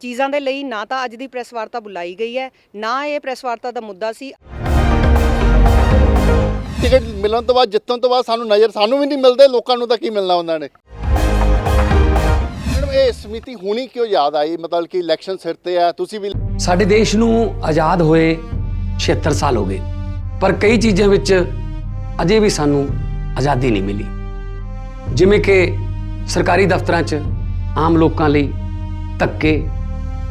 ਚੀਜ਼ਾਂ ਦੇ ਲਈ ਨਾ ਤਾਂ ਅੱਜ ਦੀ ਪ੍ਰੈਸ ਵਾਰਤਾ ਬੁਲਾਈ ਗਈ ਹੈ ਨਾ ਇਹ ਪ੍ਰੈਸ ਵਾਰਤਾ ਦਾ ਮੁੱਦਾ ਸੀ। ਟਿਕਟ ਮਿਲਣ ਤੋਂ ਬਾਅਦ ਜਿੱਤਣ ਤੋਂ ਬਾਅਦ ਸਾਨੂੰ ਨਜ਼ਰ ਸਾਨੂੰ ਵੀ ਨਹੀਂ ਮਿਲਦੇ ਲੋਕਾਂ ਨੂੰ ਤਾਂ ਕੀ ਮਿਲਣਾ ਉਹਨਾਂ ਨੇ? ਮੈਡਮ ਇਹ ਸਮਿਤੀ ਹੁਣੀ ਕਿਉਂ ਯਾਦ ਆਈ? ਮਤਲਬ ਕਿ ਇਲੈਕਸ਼ਨ ਸਿਰ ਤੇ ਆ ਤੁਸੀਂ ਵੀ ਸਾਡੇ ਦੇਸ਼ ਨੂੰ ਆਜ਼ਾਦ ਹੋਏ 76 ਸਾਲ ਹੋ ਗਏ ਪਰ ਕਈ ਚੀਜ਼ਾਂ ਵਿੱਚ ਅਜੇ ਵੀ ਸਾਨੂੰ ਆਜ਼ਾਦੀ ਨਹੀਂ ਮਿਲੀ। ਜਿਵੇਂ ਕਿ ਸਰਕਾਰੀ ਦਫ਼ਤਰਾਂ 'ਚ ਆਮ ਲੋਕਾਂ ਲਈ ਧੱਕੇ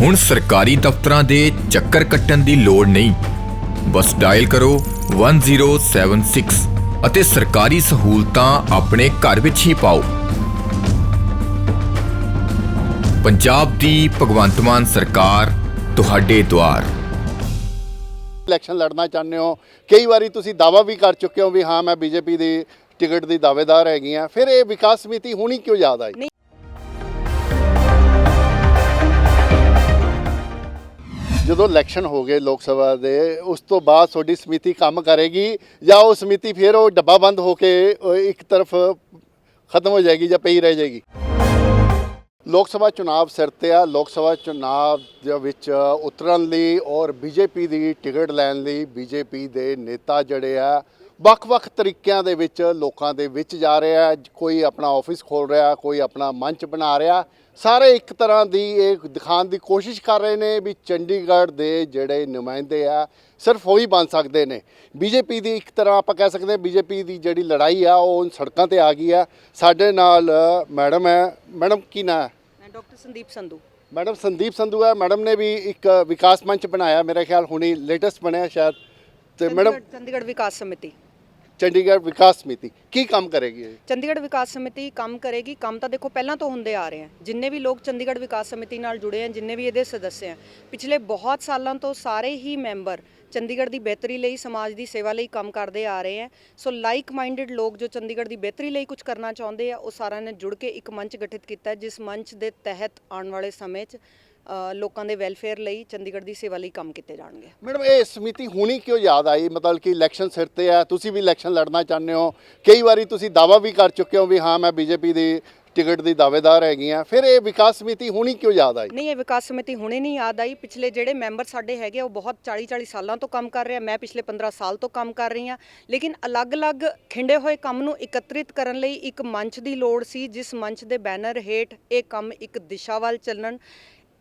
ਹੁਣ ਸਰਕਾਰੀ ਦਫ਼ਤਰਾਂ ਦੇ ਚੱਕਰ ਕੱਟਣ ਦੀ ਲੋੜ ਨਹੀਂ। ਬਸ ਡਾਇਲ ਕਰੋ 1076 ਅਤੇ ਸਰਕਾਰੀ ਸਹੂਲਤਾਂ ਆਪਣੇ ਘਰ ਵਿੱਚ ਹੀ ਪਾਓ। ਪੰਜਾਬ ਦੀ ਭਗਵੰਤ ਮਾਨ ਸਰਕਾਰ, ਤੁਹਾਡੇ ਦੁਆਰ। ਇਲੈਕਸ਼ਨ ਲੜਨਾ ਚਾਹੁੰਦੇ ਹੋ। ਕਈ ਵਾਰੀ ਤੁਸੀਂ ਦਾਵਾ ਵੀ ਕਰ ਚੁੱਕੇ ਹੋ ਵੀ ਹਾਂ, ਮੈਂ ਬੀਜੇਪੀ ਦੀ ਟਿਕਟ ਦੀ ਦਾਅਵੇਦਾਰ ਹੈਗੀ ਆ ਫਿਰ ਇਹ ਵਿਕਾਸ ਸਮਿਤੀ ਹੁਣੀ ਕਿਉਂ ਯਾਦ ਆਈ ਜਦੋਂ ਇਲੈਕਸ਼ਨ ਹੋ ਗਏ ਲੋਕ ਸਭਾ ਦੇ, ਉਸ ਤੋਂ ਬਾਅਦ ਤੁਹਾਡੀ ਸਮਿਤੀ ਕੰਮ ਕਰੇਗੀ ਜਾਂ ਉਹ ਸਮਿਤੀ ਫਿਰ ਉਹ ਡੱਬਾ ਬੰਦ ਹੋ ਕੇ ਇੱਕ ਤਰਫ ਖਤਮ ਹੋ ਜਾਏਗੀ ਜਾਂ ਪਈ ਰਹਿ ਜਾਏਗੀ? ਲੋਕ ਸਭਾ ਚੁਣਾਵ ਸਿਰ ਤੇ ਆ। ਲੋਕ ਸਭਾ ਚੁਣਾਵ ਦੇ ਵਿੱਚ ਉਤਰਨ ਲਈ ਔਰ ਬੀਜੇਪੀ ਦੀ ਟਿਕਟ ਲੈਣ ਲਈ ਬੀਜੇਪੀ ਦੇ ਨੇਤਾ ਜਿਹੜੇ ਆ ਵੱਖ-ਵੱਖ ਤਰੀਕਿਆਂ ਦੇ ਵਿੱਚ ਲੋਕਾਂ ਦੇ ਵਿੱਚ ਜਾ ਰਿਹਾ ਕੋਈ ਆਪਣਾ ਆਫਿਸ ਖੋਲ ਰਿਹਾ ਕੋਈ ਆਪਣਾ ਮੰਚ ਬਣਾ ਰਿਹਾ। ਸਾਰੇ ਇੱਕ ਤਰ੍ਹਾਂ ਦੀ ਇਹ ਦਿਖਾਉਣ ਦੀ ਕੋਸ਼ਿਸ਼ ਕਰ ਰਹੇ ਨੇ ਵੀ ਚੰਡੀਗੜ੍ਹ ਦੇ ਜਿਹੜੇ ਨੁਮਾਇੰਦੇ ਆ ਸਿਰਫ ਉਹੀ ਬਣ ਸਕਦੇ ਨੇ। ਬੀਜੇਪੀ ਦੀ ਇੱਕ ਤਰ੍ਹਾਂ ਆਪਾਂ ਕਹਿ ਸਕਦੇ ਹਾਂ ਬੀਜੇਪੀ ਦੀ ਜਿਹੜੀ ਲੜਾਈ ਆ ਉਹ ਸੜਕਾਂ ਤੇ ਆ ਗਈ ਆ। ਸਾਡੇ ਨਾਲ ਮੈਡਮ ਹੈ। ਮੈਡਮ ਕੀ ਨਾਂ ਹੈ? ਮੈਂ ਡਾਕਟਰ ਸੰਦੀਪ ਸੰਧੂ। ਮੈਡਮ ਸੰਦੀਪ ਸੰਧੂ ਹੈ। ਮੈਡਮ ਨੇ ਵੀ ਇੱਕ ਵਿਕਾਸ ਮੰਚ ਬਣਾਇਆ ਮੇਰੇ ਖਿਆਲ ਹੁਣੀ ਲੇਟੈਸਟ ਬਣਿਆ ਸ਼ਾਇਦ। ਤੇ ਮੈਡਮ ਚੰਡੀਗੜ੍ਹ ਵਿਕਾਸ ਸਮਿਤੀ। ਚੰਡੀਗੜ੍ਹ ਵਿਕਾਸ ਸਮਿਤੀ, ਕੀ ਕੰਮ ਕਰੇਗੀ ਇਹ? ਚੰਡੀਗੜ੍ਹ ਵਿਕਾਸ ਸਮਿਤੀ ਕੰਮ ਕਰੇਗੀ, ਕੰਮ ਤਾਂ ਦੇਖੋ ਪਹਿਲਾਂ ਤੋਂ ਹੁੰਦੇ ਆ ਰਹੇ ਆ। ਜਿੰਨੇ ਵੀ ਲੋਕ ਚੰਡੀਗੜ੍ਹ ਵਿਕਾਸ ਸਮਿਤੀ ਨਾਲ ਜੁੜੇ ਆ, ਜਿੰਨੇ ਵੀ ਇਹਦੇ ਸਦੱਸਿਆ ਪਿਛਲੇ ਬਹੁਤ ਸਾਲਾਂ ਤੋਂ ਸਾਰੇ ਹੀ ਮੈਂਬਰ ਚੰਡੀਗੜ੍ਹ ਦੀ ਬਿਹਤਰੀ ਲਈ, ਸਮਾਜ ਦੀ ਸੇਵਾ ਲਈ ਕੰਮ ਕਰਦੇ ਆ ਰਹੇ ਆ। ਸੋ ਲਾਈਕ ਮਾਈਂਡਡ ਲੋਕ ਜੋ ਚੰਡੀਗੜ੍ਹ ਦੀ ਬਿਹਤਰੀ ਲਈ ਕੁਝ ਕਰਨਾ ਚਾਹੁੰਦੇ ਆ, ਉਹ ਸਾਰਿਆਂ ਨੇ ਜੁੜ ਕੇ ਇੱਕ ਮੰਚ ਗਠਿਤ ਕੀਤਾ, ਜਿਸ ਮੰਚ ਦੇ ਤਹਿਤ ਆਉਣ ਵਾਲੇ ਸਮੇਂ 'ਚ ਲੋਕਾਂ ਦੇ ਵੈਲਫੇਅਰ ਲਈ ਚੰਡੀਗੜ੍ਹ ਦੀ ਸੇਵਾ ਲਈ ਕੰਮ ਕੀਤੇ ਜਾਣਗੇ। ਮੈਡਮ ਇਹ ਸਮਿਤੀ ਹੁਣੀ ਕਿਉਂ ਯਾਦ ਆਈ? ਮਤਲਬ ਕਿ ਇਲੈਕਸ਼ਨ ਸਿਰ ਤੇ ਆ ਤੁਸੀਂ ਵੀ ਇਲੈਕਸ਼ਨ ਲੜਨਾ ਚਾਹੁੰਦੇ ਹੋ। ਕਈ ਵਾਰੀ ਤੁਸੀਂ ਦਾਵਾ ਵੀ ਕਰ ਚੁੱਕੇ ਹੋ ਵੀ ਹਾਂ ਮੈਂ ਬੀਜੇਪੀ ਦੀ ਟਿਕਟ ਦੀ ਦਾਅਵੇਦਾਰ ਹੈਗੀ ਆ ਫਿਰ ਇਹ ਵਿਕਾਸ ਸਮਿਤੀ ਹੁਣੀ ਕਿਉਂ ਯਾਦ ਆਈ? ਨਹੀਂ ਇਹ ਵਿਕਾਸ ਸਮਿਤੀ ਹੁਣੇ ਨਹੀਂ ਯਾਦ ਆਈ। ਪਿਛਲੇ ਜਿਹੜੇ ਮੈਂਬਰ ਸਾਡੇ ਹੈਗੇ ਆ, ਉਹ ਬਹੁਤ 40 40 ਸਾਲਾਂ ਤੋਂ ਕੰਮ ਕਰ ਰਹੇ ਆ। ਮੈਂ ਪਿਛਲੇ 15 ਸਾਲ ਤੋਂ ਕੰਮ ਕਰ ਰਹੀ ਹਾਂ। ਲੇਕਿਨ ਅਲੱਗ-ਅਲੱਗ ਖਿੰਡੇ ਹੋਏ ਕੰਮ ਨੂੰ ਇਕੱਤਰਿਤ ਕਰਨ ਲਈ ਇੱਕ ਮੰਚ ਦੀ ਲੋੜ ਸੀ ਜਿਸ ਮੰਚ ਦੇ ਬੈਨਰ ਹੇਠ ਇਹ ਕੰਮ ਇੱਕ ਦਿਸ਼ਾ ਵੱਲ ਚੱਲਣ।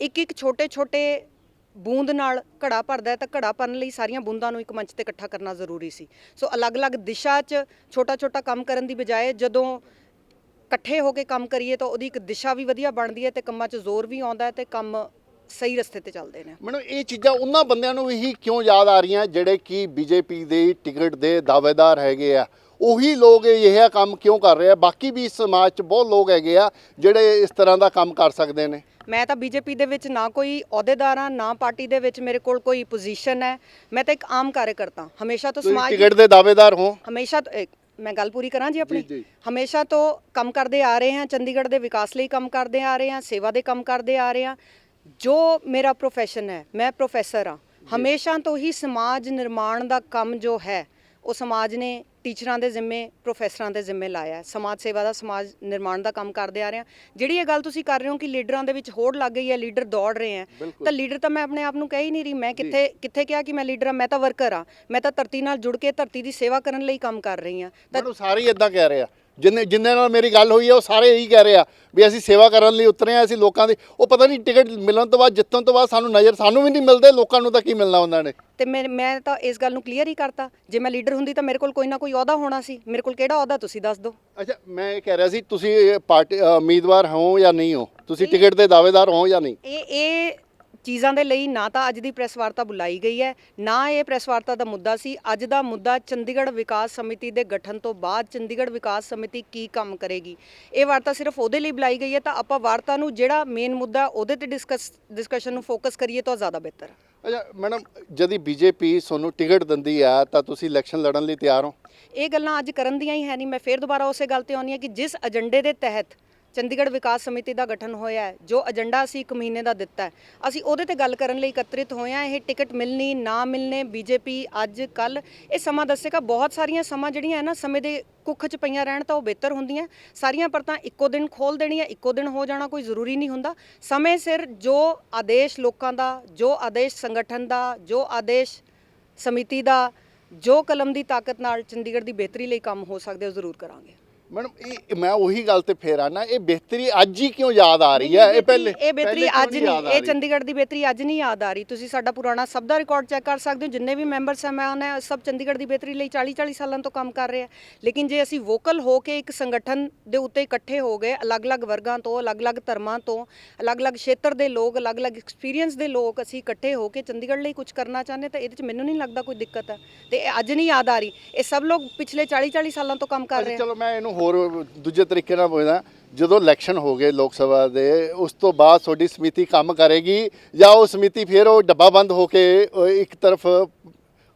ਇੱਕ ਇੱਕ ਛੋਟੇ ਛੋਟੇ ਬੂੰਦ ਨਾਲ ਘੜਾ ਭਰਦਾ ਤਾਂ ਘੜਾ ਭਰਨ ਲਈ ਸਾਰੀਆਂ ਬੂੰਦਾਂ ਨੂੰ ਇੱਕ ਮੰਚ ਤੇ ਇਕੱਠਾ ਕਰਨਾ ਜ਼ਰੂਰੀ ਸੀ। ਸੋ ਅਲੱਗ-ਅਲੱਗ ਦਿਸ਼ਾ 'ਚ ਛੋਟਾ-ਛੋਟਾ ਕੰਮ ਕਰਨ ਦੀ ਬਜਾਏ ਜਦੋਂ ਇਕੱਠੇ ਹੋ ਕੇ ਕੰਮ ਕਰੀਏ ਤਾਂ ਉਹਦੀ ਇੱਕ ਦਿਸ਼ਾ ਵੀ ਵਧੀਆ ਬਣਦੀ ਹੈ ਤੇ ਕੰਮਾਂ 'ਚ ਜ਼ੋਰ ਵੀ ਆਉਂਦਾ ਹੈ ਤੇ ਕੰਮ ਸਹੀ ਰਸਤੇ ਤੇ ਚੱਲਦੇ ਨੇ। ਮੈਨੂੰ ਇਹ ਚੀਜ਼ਾਂ ਉਹਨਾਂ ਬੰਦਿਆਂ ਨੂੰ ਹੀ ਕਿਉਂ ਯਾਦ ਆ ਰਹੀਆਂ ਜਿਹੜੇ ਕਿ ਬੀਜੇਪੀ ਦੇ ਟਿਕਟ ਦੇ ਦਾਅਵੇਦਾਰ ਹੈਗੇ ਆ? ਉਹੀ ਲੋਕ ਇਹ ਕੰਮ ਕਿਉਂ ਕਰ ਰਹੇ ਆ? ਬਾਕੀ ਵੀ ਸਮਾਜ 'ਚ ਬਹੁਤ ਲੋਕ ਹੈਗੇ ਆ ਜਿਹੜੇ ਇਸ ਤਰ੍ਹਾਂ ਦਾ ਕੰਮ ਕਰ ਸਕਦੇ ਨੇ। ਮੈਂ ਤਾਂ ਬੀਜੇਪੀ ਦੇ ਵਿੱਚ ਨਾ ਕੋਈ ਅਹੁਦੇਦਾਰ ਨਾ ਪਾਰਟੀ ਦੇ ਵਿੱਚ ਮੇਰੇ ਕੋਲ ਕੋਈ ਪੋਜੀਸ਼ਨ ਹੈ। ਮੈਂ ਤਾਂ ਇੱਕ ਆਮ ਕਾਰਜਕਰਤਾ ਹਮੇਸ਼ਾ ਤੋਂ ਸਮਾਜ ਟਿਕਟ ਦੇ ਦਾਅਵੇਦਾਰ ਹੋ। ਹਮੇਸ਼ਾ ਮੈਂ ਗੱਲ ਪੂਰੀ ਕਰਾਂ ਜੀ ਆਪਣੀ। ਹਮੇਸ਼ਾ ਤੋਂ ਕੰਮ ਕਰਦੇ ਆ ਰਹੇ ਹਾਂ ਚੰਡੀਗੜ੍ਹ ਦੇ ਵਿਕਾਸ ਲਈ ਕੰਮ ਕਰਦੇ ਆ ਰਹੇ ਹਾਂ ਸੇਵਾ ਦੇ ਕੰਮ ਕਰਦੇ ਆ ਰਹੇ ਹਾਂ। ਜੋ ਮੇਰਾ ਪ੍ਰੋਫੈਸ਼ਨ ਹੈ ਮੈਂ ਪ੍ਰੋਫੈਸਰ ਹਾਂ। ਹਮੇਸ਼ਾ ਤੋਂ ਹੀ ਸਮਾਜ ਨਿਰਮਾਣ ਦਾ ਕੰਮ ਜੋ ਹੈ ਉਹ ਸਮਾਜ ਨੇ ਟੀਚਰਾਂ ਦੇ ਜ਼ਿੰਮੇ ਪ੍ਰੋਫੈਸਰਾਂ ਦੇ ਜ਼ਿੰਮੇ ਲਾਇਆ ਹੈ। ਸਮਾਜ ਸੇਵਾ ਦਾ ਸਮਾਜ ਨਿਰਮਾਣ ਦਾ ਕੰਮ ਕਰਦੇ ਆ ਰਹੇ ਹਾਂ। ਜਿਹੜੀ ਇਹ ਗੱਲ ਤੁਸੀਂ ਕਰ ਰਹੇ ਹੋ ਕਿ ਲੀਡਰਾਂ ਦੇ ਵਿੱਚ ਹੋੜ ਲੱਗ ਗਈ ਹੈ ਲੀਡਰ ਦੌੜ ਰਹੇ ਹੈ ਤਾਂ ਲੀਡਰ ਤਾਂ ਮੈਂ ਆਪਣੇ ਆਪ ਨੂੰ ਕਹਿ ਹੀ ਨਹੀਂ ਰਹੀ। ਮੈਂ ਕਿੱਥੇ ਕਿੱਥੇ ਕਿਹਾ ਕਿ ਮੈਂ ਲੀਡਰ ਹਾਂ ਮੈਂ ਤਾਂ ਵਰਕਰ ਹਾਂ। ਮੈਂ ਤਾਂ ਧਰਤੀ ਨਾਲ ਜੁੜ ਕੇ ਧਰਤੀ ਦੀ ਸੇਵਾ ਕਰਨ ਲਈ ਕੰਮ ਕਰ ਰਹੀ ਹਾਂ। ਤਾਂ ਸਾਰੇ ਹੀ ਇਦਾਂ ਕਹਿ ਰਹੇ ਆ। ਜਿੰਨੇ ਜਿੰਨੇ ਨਾਲ ਮੇਰੀ ਗੱਲ ਹੋਈ ਹੈ ਉਹ ਸਾਰੇ ਇਹੀ ਕਹਿ ਰਹੇ ਆ ਵੀ ਅਸੀਂ ਸੇਵਾ ਕਰਨ ਲਈ ਉਤਰੇ ਆ ਅਸੀਂ ਲੋਕਾਂ ਦੀ ਉਹ ਪਤਾ ਨਹੀਂ ਟਿਕਟ ਮਿਲਣ ਤੋਂ ਬਾਅਦ ਜਿੱਤਣ ਤੋਂ ਬਾਅਦ ਸਾਨੂੰ ਨਜ਼ਰ ਸਾਨੂੰ ਵੀ ਨਹੀਂ ਮਿਲਦੇ ਲੋਕਾਂ ਨੂੰ ਤਾਂ ਕੀ ਮਿਲਣਾ ਉਹਨਾਂ ਨੇ? ਤੇ ਮੈਂ ਮੈਂ ਤਾਂ ਇਸ ਗੱਲ ਨੂੰ ਕਲੀਅਰ ਹੀ ਕਰਤਾ। ਜੇ ਮੈਂ ਲੀਡਰ ਹੁੰਦੀ ਤਾਂ ਮੇਰੇ ਕੋਲ ਕੋਈ ਨਾ ਕੋਈ ਅਹੁਦਾ ਹੋਣਾ ਸੀ। ਮੇਰੇ ਕੋਲ ਕਿਹੜਾ ਅਹੁਦਾ ਤੁਸੀਂ ਦੱਸ ਦਿਓ? ਅੱਛਾ ਮੈਂ ਇਹ ਕਹਿ ਰਿਹਾ ਸੀ ਤੁਸੀਂ ਪਾਰਟੀ ਉਮੀਦਵਾਰ ਹੋ ਜਾਂ ਨਹੀਂ ਹੋ? ਤੁਸੀਂ ਟਿਕਟ ਦੇ ਦਾਅਵੇਦਾਰ ਹੋ ਜਾਂ ਨਹੀਂ? ਇਹ ਇਹ ਚੀਜ਼ਾਂ ਦੇ ਲਈ ਨਾ ਤਾਂ ਅੱਜ ਦੀ ਪ੍ਰੈਸ ਵਾਰਤਾ ਬੁਲਾਈ ਗਈ ਹੈ ਨਾ ਇਹ ਪ੍ਰੈਸ ਵਾਰਤਾ ਦਾ ਮੁੱਦਾ ਸੀ। ਅੱਜ ਦਾ ਮੁੱਦਾ ਚੰਡੀਗੜ੍ਹ ਵਿਕਾਸ ਸਮਿਤੀ ਦੇ ਗਠਨ ਤੋਂ ਬਾਅਦ ਚੰਡੀਗੜ੍ਹ ਵਿਕਾਸ ਸਮਿਤੀ ਕੀ ਕੰਮ ਕਰੇਗੀ। ਇਹ ਵਾਰਤਾ ਸਿਰਫ ਉਹਦੇ ਲਈ ਬੁਲਾਈ ਗਈ ਹੈ ਤਾਂ ਆਪਾਂ ਵਾਰਤਾ ਨੂੰ ਜਿਹੜਾ ਮੇਨ ਮੁੱਦਾ ਉਹਦੇ ਤੇ ਡਿਸਕਸ ਡਿਸਕਸ਼ਨ ਨੂੰ ਫੋਕਸ ਕਰੀਏ ਤਾਂ ਜ਼ਿਆਦਾ ਬਿਹਤਰ ਅੱਛਾ ਮੈਡਮ ਜਦੀ ਬੀਜੇਪੀ ਤੁਹਾਨੂੰ ਟਿਕਟ ਦਿੰਦੀ ਆ ਤਾਂ ਤੁਸੀਂ ਇਲੈਕਸ਼ਨ ਲੜਨ ਲਈ ਤਿਆਰ ਹੋ? ਇਹ ਗੱਲਾਂ ਅੱਜ ਕਰਨ ਦੀਆਂ ਹੀ ਹੈ ਨਹੀਂ। ਮੈਂ ਫੇਰ ਦੁਬਾਰਾ ਉਸੇ ਗੱਲ ਤੇ ਆਉਂਦੀ ਹਾਂ ਕਿ ਜਿਸ ਏਜੰਡੇ ਦੇ ਤਹਿਤ ਚੰਡੀਗੜ੍ਹ ਵਿਕਾਸ ਸਮਿਤੀ ਦਾ ਗਠਨ ਹੋਇਆ ਹੈ, ਜੋ ਏਜੰਡਾ ਅਸੀਂ ਇੱਕ ਮਹੀਨੇ ਦਾ ਦਿੱਤਾ ਹੈ। ਅਸੀਂ ਉਹਦੇ ਤੇ ਗੱਲ ਕਰਨ ਲਈ ਇਕੱਤਰਿਤ ਹੋਏ ਹਾਂ, ਇਹ ਟਿਕਟ ਮਿਲਣੀ, ਨਾ ਮਿਲਣੇ, ਬੀਜੇਪੀ ਅੱਜ ਕੱਲ ਇਹ ਸਮਾਂ ਦੱਸੇਗਾ। ਬਹੁਤ ਸਾਰੀਆਂ ਸਮਾਂ ਜਿਹੜੀਆਂ ਹੈ ਨਾ, ਸਮੇਂ ਦੇ ਕੁੱਖ 'ਚ ਪਈਆਂ ਰਹਿਣ ਤਾਂ ਉਹ ਬਿਹਤਰ ਹੁੰਦੀਆਂ। ਸਾਰੀਆਂ ਪਰਤਾਂ ਇੱਕੋ ਦਿਨ ਖੋਲ ਦੇਣੀਆਂ, ਇੱਕੋ ਦਿਨ ਹੋ ਜਾਣਾ ਕੋਈ ਜ਼ਰੂਰੀ ਨਹੀਂ ਹੁੰਦਾ। ਸਮੇਂ ਸਿਰ ਜੋ ਆਦੇਸ਼ ਲੋਕਾਂ ਦਾ, ਜੋ ਆਦੇਸ਼ ਸੰਗਠਨ ਦਾ, ਜੋ ਆਦੇਸ਼ ਸਮਿਤੀ ਦਾ, ਜੋ ਕਲਮ ਦੀ ਤਾਕਤ ਨਾਲ ਚੰਡੀਗੜ੍ਹ ਦੀ ਬਿਹਤਰੀ ਲਈ ਕੰਮ ਹੋ ਸਕਦੇ, ਉਹ ਜ਼ਰੂਰ ਕਰਾਂਗੇ। ਮੈਡਮ ਇਹ ਮੈਂ ਉਹੀ ਗੱਲ ਤੇ ਫੇਰ ਆਣਾ ਇਹ ਬਿਹਤਰੀ ਅੱਜ ਹੀ ਕਿਉਂ ਯਾਦ ਆ ਰਹੀ ਹੈ? ਇਹ ਪਹਿਲੇ ਇਹ ਬਿਹਤਰੀ ਅੱਜ ਆ ਨਹੀਂ ਇਹ? ਚੰਡੀਗੜ੍ਹ ਦੀ ਬਿਹਤਰੀ ਅੱਜ ਨਹੀਂ ਯਾਦ ਆ ਰਹੀ। ਤੁਸੀਂ ਸਾਡਾ ਪੁਰਾਣਾ ਸਭ ਦਾ ਰਿਕਾਰਡ ਚੈੱਕ ਕਰ ਸਕਦੇ ਹੋ ਜਿੰਨੇ ਵੀ ਮੈਂਬਰ ਸਹਿਮਾਨ ਹੈ ਸਭ ਚੰਡੀਗੜ੍ਹ ਦੀ ਬਿਹਤਰੀ ਲਈ 40 40 ਸਾਲਾਂ ਤੋਂ ਕੰਮ ਕਰ ਰਹੇ। ਆ ਲੇਕਿਨ ਜੇ ਅਸੀਂ ਵੋਕਲ ਹੋ ਕੇ ਇੱਕ ਸੰਗਠਨ ਦੇ ਉੱਤੇ ਇਕੱਠੇ ਹੋ ਗਏ ਅਲੱਗ-ਅਲੱਗ ਵਰਗਾਂ ਤੋਂ ਅਲੱਗ-ਅਲੱਗ ਧਰਮਾਂ ਤੋਂ ਅਲੱਗ-ਅਲੱਗ ਖੇਤਰ ਦੇ ਲੋਕ ਅਲੱਗ-ਅਲੱਗ ਐਕਸਪੀਰੀਅੰਸ ਦੇ ਲੋਕ ਅਸੀਂ ਇਕੱਠੇ ਹੋ ਕੇ ਚੰਡੀਗੜ੍ਹ ਲਈ ਕੁਝ ਕਰਨਾ ਚਾਹੁੰਦੇ ਤਾਂ ਇਹਦੇ 'ਚ ਮੈਨੂੰ ਨਹੀਂ ਲੱਗਦਾ ਕੋਈ ਦਿੱਕਤ ਹੈ। ਤੇ ਅੱਜ ਨਹੀਂ ਯਾਦ ਆ ਰਹੀ। ਇਹ ਸਭ ਲੋਕ ਪਿਛਲੇ 40 40 ਸਾਲਾਂ ਤੋਂ ਕੰਮ ਕਰ ਰਹੇ ਆ। ਚਲੋ ਮੈਂ ਇਹਨੂੰ ਹੋਰ ਦੂਜੇ ਤਰੀਕੇ ਨਾਲ ਪੁੱਛਦਾ ਜਦੋਂ ਇਲੈਕਸ਼ਨ ਹੋ ਗਏ ਲੋਕ ਸਭਾ ਦੇ ਉਸ ਤੋਂ ਬਾਅਦ ਤੁਹਾਡੀ ਸਮਿਤੀ ਕੰਮ ਕਰੇਗੀ ਜਾਂ ਉਹ ਸਮਿਤੀ ਫਿਰ ਉਹ ਡੱਬਾ ਬੰਦ ਹੋ ਕੇ ਇੱਕ ਤਰਫ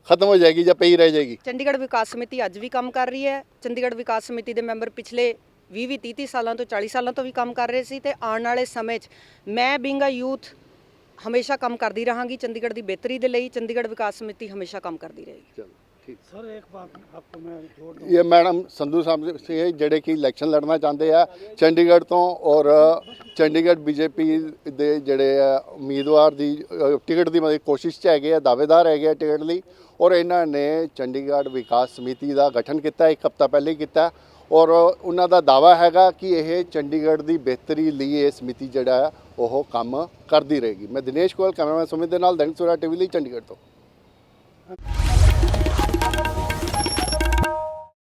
ਖਤਮ ਹੋ ਜਾਏਗੀ ਜਾਂ ਪਈ ਰਹਿ ਜਾਏਗੀ? ਚੰਡੀਗੜ੍ਹ ਵਿਕਾਸ ਸਮਿਤੀ ਅੱਜ ਵੀ ਕੰਮ ਕਰ ਰਹੀ ਹੈ। ਚੰਡੀਗੜ੍ਹ ਵਿਕਾਸ ਸਮਿਤੀ ਦੇ ਮੈਂਬਰ ਪਿਛਲੇ 20 20 30 30 ਸਾਲਾਂ ਤੋਂ 40 ਸਾਲਾਂ ਤੋਂ ਵੀ ਕੰਮ ਕਰ ਰਹੇ ਸੀ ਤੇ ਆਉਣ ਵਾਲੇ ਸਮੇਂ 'ਚ ਮੈਂ ਬੀਇੰਗ ਅ ਯੂਥ ਹਮੇਸ਼ਾ ਕੰਮ ਕਰਦੀ ਰਹਾਂਗੀ ਚੰਡੀਗੜ੍ਹ ਦੀ ਬਿਹਤਰੀ ਦੇ ਲਈ ਚੰਡੀਗੜ੍ਹ ਵਿਕਾਸ ਸਮਿਤੀ ਹਮੇਸ਼ਾ ਕੰਮ ਕਰਦੀ ਰਹੇਗੀ। ਚਲੋ। सर एक बात आपको मैं जोड़ दूं ਇਹ ਮੈਡਮ ਸੰਧੂ ਸਾਹਿਬ ਸੀ ਜਿਹੜੇ ਕਿ ਇਲੈਕਸ਼ਨ ਲੜਨਾ ਚਾਹੁੰਦੇ ਆ ਚੰਡੀਗੜ੍ਹ ਤੋਂ ਔਰ ਚੰਡੀਗੜ੍ਹ ਬੀਜੇਪੀ ਦੇ ਜਿਹੜੇ ਆ ਉਮੀਦਵਾਰ ਦੀ ਅ, ਟਿਕਟ ਦੀ ਮਤਲਬ ਕੋਸ਼ਿਸ਼ 'ਚ ਹੈਗੇ ਆ ਦਾਅਵੇਦਾਰ ਹੈਗੇ ਆ ਟਿਕਟ ਲਈ ਔਰ ਇਹਨਾਂ ਨੇ ਚੰਡੀਗੜ੍ਹ ਵਿਕਾਸ ਸਮਿਤੀ ਦਾ ਗਠਨ ਕੀਤਾ ਇੱਕ ਹਫ਼ਤਾ ਪਹਿਲੇ ਹੀ ਕੀਤਾ ਔਰ ਉਹਨਾਂ ਦਾ ਦਾਵਾ ਹੈਗਾ ਕਿ ਇਹ ਚੰਡੀਗੜ੍ਹ ਦੀ ਬਿਹਤਰੀ ਲਈ ਇਹ ਸਮਿਤੀ ਜਿਹੜਾ ਹੈ ਉਹ ਕੰਮ ਕਰਦੀ ਰਹੇਗੀ ਮੈਂ ਦਿਨੇਸ਼ ਗੋਇਲ ਕੈਮਰਾਮੈਨ ਸੁਮਿਤ ਦੇ ਨਾਲ ਦੈਨਿਕ ਸਵੇਰਾ ਟੀਵੀ ਲਈ ਚੰਡੀਗੜ੍ਹ ਤੋਂ